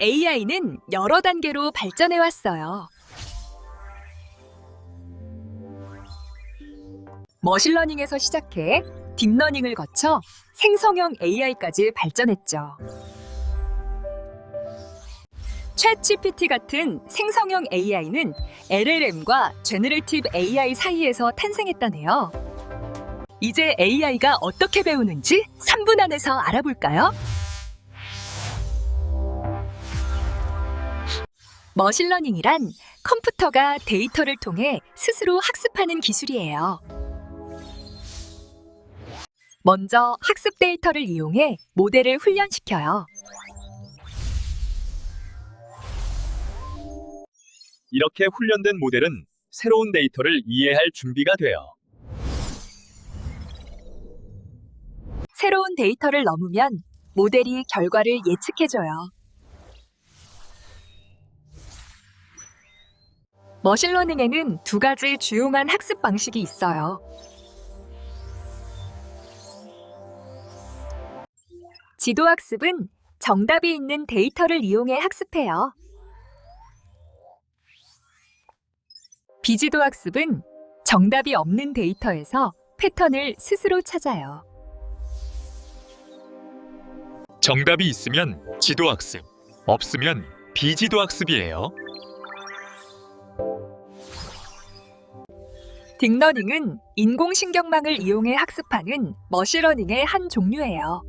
AI는 여러 단계로 발전해 왔어요. 머신러닝에서 시작해 딥러닝을 거쳐 생성형 AI까지 발전했죠. 챗 GPT 같은 생성형 AI는 LLM과 제너레이티브 AI 사이에서 탄생했다네요. 이제 AI가 어떻게 배우는지 3분 안에서 알아볼까요? 머신러닝이란 컴퓨터가 데이터를 통해 스스로 학습하는 기술이에요. 먼저 학습 데이터를 이용해 모델을 훈련시켜요. 이렇게 훈련된 모델은 새로운 데이터를 이해할 준비가 돼요. 새로운 데이터를 넘으면 모델이 결과를 예측해줘요. 머신러닝에는 두 가지 주요한 학습 방식이 있어요. 지도학습은 정답이 있는 데이터를 이용해 학습해요. 비지도 학습은 정답이 없는 데이터에서 패턴을 스스로 찾아요. 정답이 있으면 지도 학습, 없으면 비지도 학습이에요. 딥러닝은 인공신경망을 이용해 학습하는 머신러닝의 한 종류예요.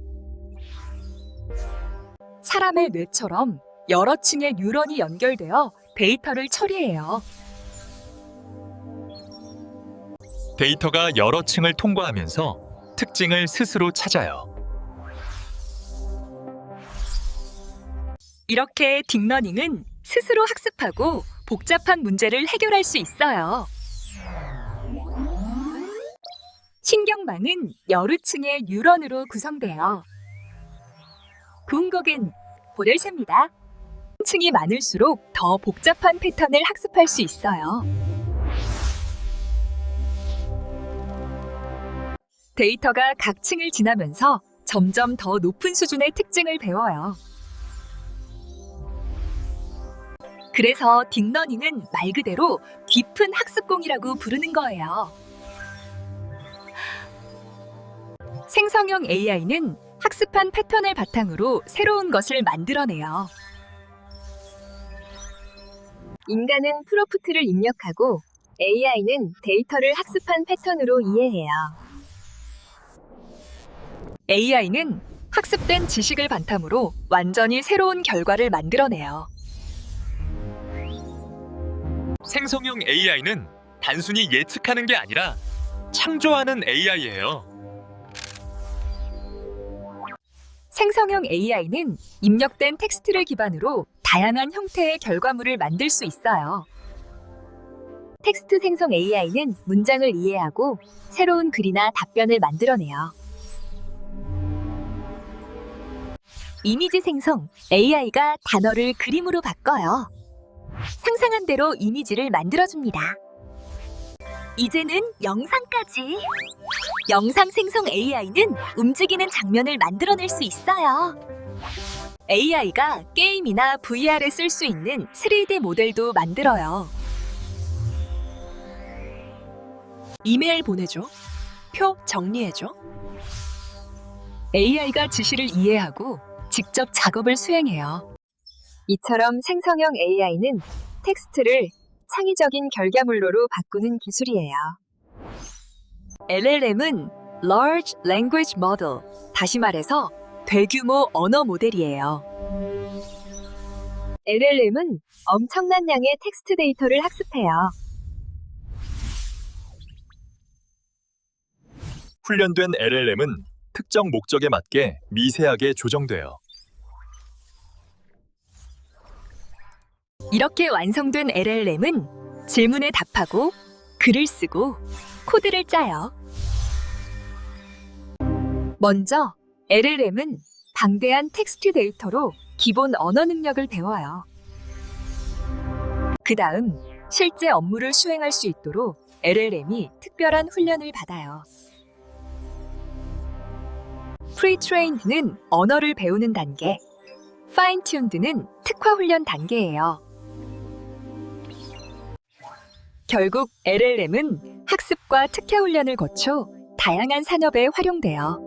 사람의 뇌처럼 여러 층의 뉴런이 연결되어 데이터를 처리해요. 데이터가 여러 층을 통과하면서 특징을 스스로 찾아요. 이렇게 딥러닝은 스스로 학습하고 복잡한 문제를 해결할 수 있어요. 신경망은 여러 층의 뉴런으로 구성돼요. 궁극은 볼을 셉니다. 층이 많을수록 더 복잡한 패턴을 학습할 수 있어요. 데이터가 각 층을 지나면서 점점 더 높은 수준의 특징을 배워요. 그래서 딥러닝은 말 그대로 깊은 학습공이라고 부르는 거예요. 생성형 AI는 학습한 패턴을 바탕으로 새로운 것을 만들어내요. 인간은 프로프트를 입력하고 AI는 데이터를 학습한 패턴으로 이해해요. AI는 학습된 지식을 바탕으로 완전히 새로운 결과를 만들어내요. 생성형 AI는 단순히 예측하는 게 아니라 창조하는 AI예요. 생성형 AI는 입력된 텍스트를 기반으로 다양한 형태의 결과물을 만들 수 있어요. 텍스트 생성 AI는 문장을 이해하고 새로운 글이나 답변을 만들어내요. 이미지 생성 AI가 단어를 그림으로 바꿔요. 상상한 대로 이미지를 만들어줍니다. 이제는 영상까지. 영상 생성 AI는 움직이는 장면을 만들어낼 수 있어요. AI가 게임이나 VR에 쓸 수 있는 3D 모델도 만들어요. 이메일 보내줘. 표 정리해줘. AI가 지시를 이해하고 직접 작업을 수행해요. 이처럼 생성형 AI는 텍스트를 창의적인 결과물로로 바꾸는 기술이에요. LLM은 Large Language Model, 다시 말해서 대규모 언어 모델이에요. LLM은 엄청난 양의 텍스트 데이터를 학습해요. 훈련된 LLM은 특정 목적에 맞게 미세하게 조정돼요. 이렇게 완성된 LLM은 질문에 답하고 글을 쓰고 코드를 짜요. 먼저 LLM은 방대한 텍스트 데이터로 기본 언어 능력을 배워요. 그 다음 실제 업무를 수행할 수 있도록 LLM이 특별한 훈련을 받아요. 프리트레인드는 언어를 배우는 단계, 파인 튠드는 특화 훈련 단계예요. 결국 LLM은 학습과 특화 훈련을 거쳐 다양한 산업에 활용돼요.